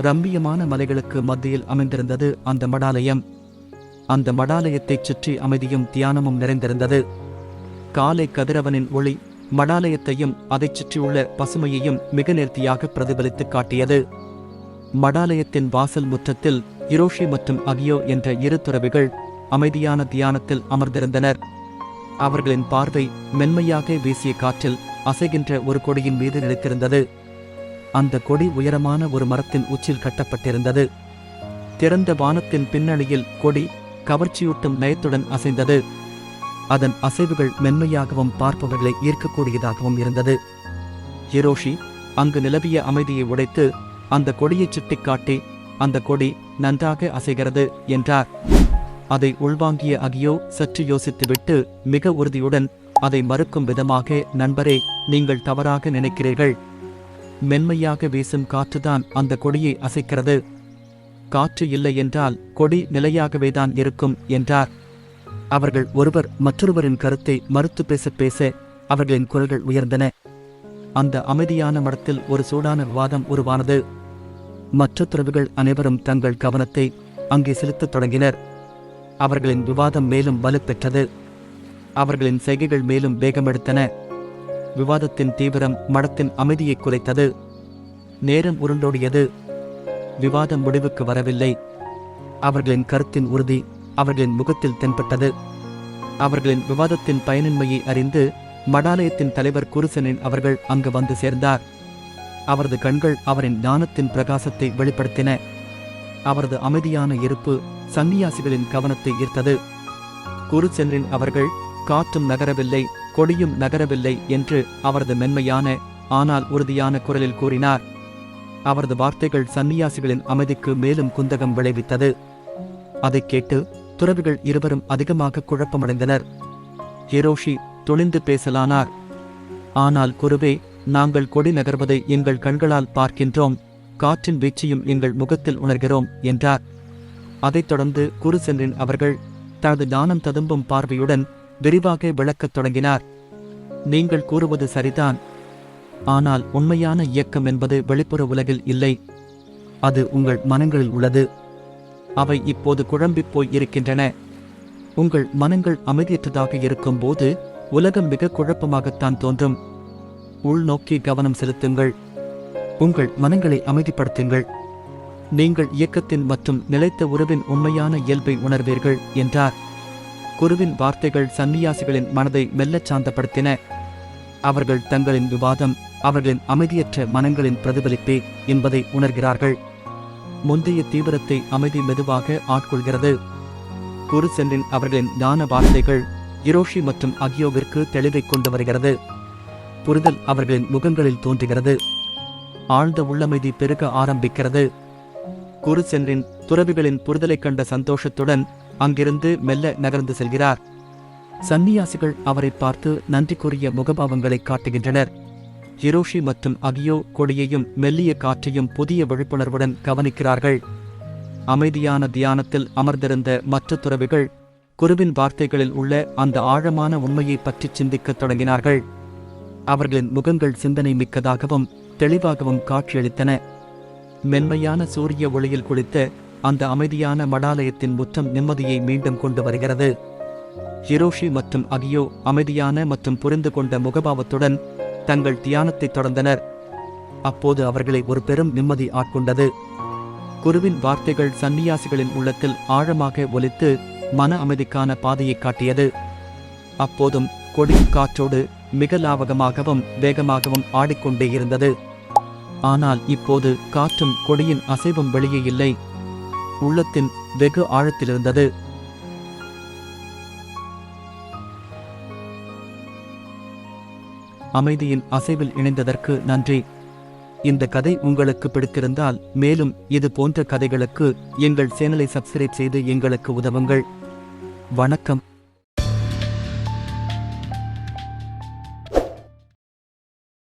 ரம்மியமான மலைகளுக்கு மத்தியில் அமைந்திருந்தது அந்த மடாலயம். அந்த மடாலயத்தைச் சுற்றி அமைதியும் தியானமும் நிறைந்திருந்தது. காலை கதிரவனின் ஒளி மடாலயத்தையும் அதைச் சுற்றியுள்ள பசுமையையும் மிக நேர்த்தியாக பிரதிபலித்து காட்டியது. மடாலயத்தின் வாசல் முற்றத்தில் இரோஷி மற்றும் அகியோ என்ற இரு துறவிகள் அமைதியான தியானத்தில் அமர்ந்திருந்தனர். அவர்களின் பார்வை மென்மையாக வீசிய காற்றில் அசைகின்ற ஒரு கொடியின் மீது நிலைத்திருந்தது. அந்த கொடி உயரமான ஒரு மரத்தின் உச்சில் கட்டப்பட்டிருந்தது. திறந்த வானத்தின் பின்னணியில் கொடி கவர்ச்சியூட்டும் நயத்துடன் அசைந்தது. அதன் அசைவுகள் மென்மையாகவும் பார்ப்பவர்களை ஈர்க்கக்கூடியதாகவும் இருந்தது. ஹிரோஷி அங்கு நிலவிய அமைதியை உடைத்து அந்த கொடியைச் சுட்டிக்காட்டி அந்த கொடி நன்றாக அசைகிறது என்றார். அதை உள்வாங்கிய அகியோ சற்று யோசித்துவிட்டு மிக உறுதியுடன் அதை மறுக்கும் விதமாக நண்பரே நீங்கள் தவறாக நினைக்கிறீர்கள். மென்மையாக வீசும் காற்றுதான் அந்த கொடியை அசைக்கிறது. காற்று இல்லை என்றால் கொடி நிலையாகவேதான் இருக்கும் என்றார். அவர்கள் ஒருவர் மற்றொருவரின் கருத்தை மறுத்து பேச பேச அவர்களின் குரல்கள் உயர்ந்தன. அந்த அமைதியான மடத்தில் ஒரு சூடான விவாதம் உருவானது. மற்ற துறவுகள் அனைவரும் தங்கள் கவனத்தை அங்கே செலுத்தத் தொடங்கினர். அவர்களின் விவாதம் மேலும் வலுப்பெற்றது. அவர்களின் செய்கைகள் மேலும் வேகமெடுத்தன. விவாதத்தின் தீவிரம் மடத்தின் அமைதியை குலைத்தது. நேரம் உருண்டோடியது. விவாதம் முடிவுக்கு வரவில்லை. அவர்களின் கருத்தின் உறுதி அவர்களின் முகத்தில் தென்பட்டது. அவர்களின் விவாதத்தின் பயனின்மையை அறிந்து மடாலயத்தின் தலைவர் குருசனின் அவர்கள் அங்கு வந்து சேர்ந்தார். அவரது கண்கள் அவரின் ஞானத்தின் பிரகாசத்தை வெளிப்படுத்தின. அவரது அமைதியான இருப்பு சந்நியாசிகளின் கவனத்தை ஈர்த்தது. குருசென்றின் அவர்கள் காற்றும் நகரவில்லை. கொடியும் நகரவில்லை என்று அவரது மென்மையான ஆனால் உறுதியான குரலில் கூறினார். அவரது வார்த்தைகள் சந்நியாசிகளின் அமைதிக்கு மேலும் குந்தகம் விளைவித்தது. அதைக் கேட்டு துறவிகள் இருவரும் அதிகமாக குழப்பமடைந்தனர். ஹிரோஷி துணிந்து பேசலானார். ஆனால் குருவே நாங்கள் கொடி நகர்வதை எங்கள் கண்களால் பார்க்கின்றோம். காற்றின் வீச்சையும் எங்கள் முகத்தில் உணர்கிறோம் என்றார். அதைத் தொடர்ந்து குரு சென்றின் அவர்கள் தனது ஞானம் ததும்பும் பார்வையுடன் விரிவாக விளக்கத் தொடங்கினார். நீங்கள் கூறுவது சரிதான். ஆனால் உண்மையான இயக்கம் என்பது வெளிப்புற உலகில் இல்லை. அது உங்கள் மனங்களில் உள்ளது. அவை இப்போது குழம்பிப் போய் இருக்கின்றன உங்கள் மனங்கள் அமைதியற்றதாக இருக்கும்போது உலகம் மிக குழப்பமாகத்தான் தோன்றும். உள்நோக்கி கவனம் செலுத்துங்கள். உங்கள் மனங்களை அமைதிப்படுத்துங்கள். நீங்கள் இயக்கத்தின் மற்றும் நிலைத்த உறவின் உண்மையான இயல்பை உணர்வீர்கள் என்றார். குருவின் வார்த்தைகள் சந்நியாசிகளின் மனதை மெல்லச் சாந்தப்படுத்தின. அவர்கள் தங்களின் விவாதம் அவர்களின் அமைதியற்ற மனங்களின் பிரதிபலிப்பே என்பதை உணர்கிறார்கள். முந்தைய தீவிரத்தை அமைதி மெதுவாக ஆட்கொள்கிறது. குரு சென்றின் அவர்களின் ஞான வார்த்தைகள் இரோஷி மற்றும் அகியோவிற்கு தெளிவை கொண்டு வருகிறது. புரிதல் அவர்களின் முகங்களில் தோன்றுகிறது. ஆழ்ந்த உள்ளமைதி பெருக ஆரம்பிக்கிறது. குரு சென்றின் துறவிகளின் புரிதலைக் கண்ட சந்தோஷத்துடன் அங்கிருந்து மெல்ல நகர்ந்து செல்கிறார். சந்நியாசிகள் அவரை பார்த்து நன்றி கூறிய முகபாவங்களை காட்டுகின்றனர். ஹிரோஷி மற்றும் அகியோ கொடியையும் மெல்லிய காற்றையும் புதிய விழிப்புணர்வுடன் கவனிக்கிறார்கள். அமைதியான தியானத்தில் அமர்ந்திருந்த மற்ற துறவிகள் குருவின் வார்த்தைகளில் உள்ள அந்த ஆழமான உண்மையை பற்றி சிந்திக்கத் தொடங்கினார்கள். அவர்களின் முகங்கள் சிந்தனை மிக்கதாகவும் தெளிவாகவும் காட்சியளித்தன. மென்மையான சூரிய ஒளியில் குளித்த அந்த அமைதியான மடாலயத்தின் முற்றம் நிம்மதியை மீண்டும் கொண்டு வருகிறது. ஹிரோஷி மற்றும் அகியோ அமைதியான மற்றும் புரிந்து கொண்ட முகபாவத்துடன் தங்கள் தியானத்தை தொடர்ந்தனர். அப்போது அவர்களை ஒரு பெரும் நிம்மதி ஆட்கொண்டது. குருவின் வார்த்தைகள் சந்நியாசிகளின் உள்ளத்தில் ஆழமாக ஒலித்து மன அமைதிக்கான பாதையை காட்டியது. அப்போதும் கொடி காற்றோடு மிக லாவகமாகவும் வேகமாகவும் ஆடிக்கொண்டே இருந்தது. ஆனால் இப்போது காற்றும் கொடியின் அசைவும் வெளியே இல்லை. உள்ளத்தின் வெகு ஆழத்திலிருந்தது. அமைதியின் அசைவில் இணைந்ததற்கு நன்றி. இந்த கதை உங்களுக்கு பிடித்திருந்தால் மேலும் இது போன்ற கதைகளுக்கு எங்கள் சேனலை சப்ஸ்கிரைப் செய்து எங்களுக்கு உதவுங்கள். வணக்கம்.